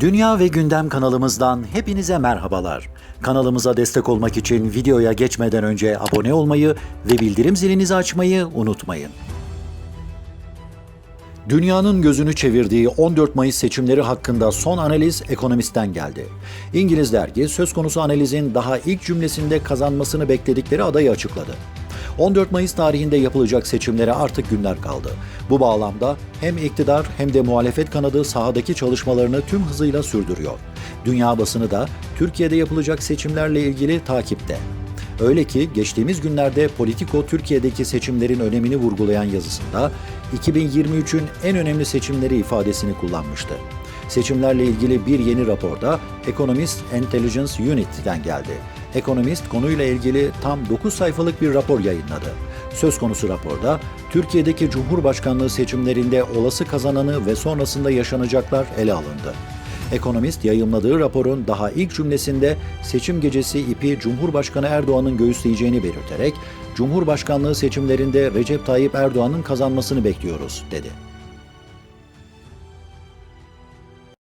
Dünya ve Gündem kanalımızdan hepinize merhabalar. Kanalımıza destek olmak için videoya geçmeden önce abone olmayı ve bildirim zilinizi açmayı unutmayın. Dünyanın gözünü çevirdiği 14 Mayıs seçimleri hakkında son analiz ekonomistten geldi. İngiliz dergi söz konusu analizin daha ilk cümlesinde kazanmasını bekledikleri adayı açıkladı. 14 Mayıs tarihinde yapılacak seçimlere artık günler kaldı. Bu bağlamda hem iktidar hem de muhalefet kanadı sahadaki çalışmalarını tüm hızıyla sürdürüyor. Dünya basını da Türkiye'de yapılacak seçimlerle ilgili takipte. Öyle ki geçtiğimiz günlerde Politico Türkiye'deki seçimlerin önemini vurgulayan yazısında 2023'ün en önemli seçimleri ifadesini kullanmıştı. Seçimlerle ilgili bir yeni raporda Economist Intelligence Unit'ten geldi. Ekonomist konuyla ilgili tam 9 sayfalık bir rapor yayınladı. Söz konusu raporda Türkiye'deki Cumhurbaşkanlığı seçimlerinde olası kazananı ve sonrasında yaşanacaklar ele alındı. Ekonomist yayımladığı raporun daha ilk cümlesinde seçim gecesi ipi Cumhurbaşkanı Erdoğan'ın göğüsleyeceğini belirterek Cumhurbaşkanlığı seçimlerinde Recep Tayyip Erdoğan'ın kazanmasını bekliyoruz dedi.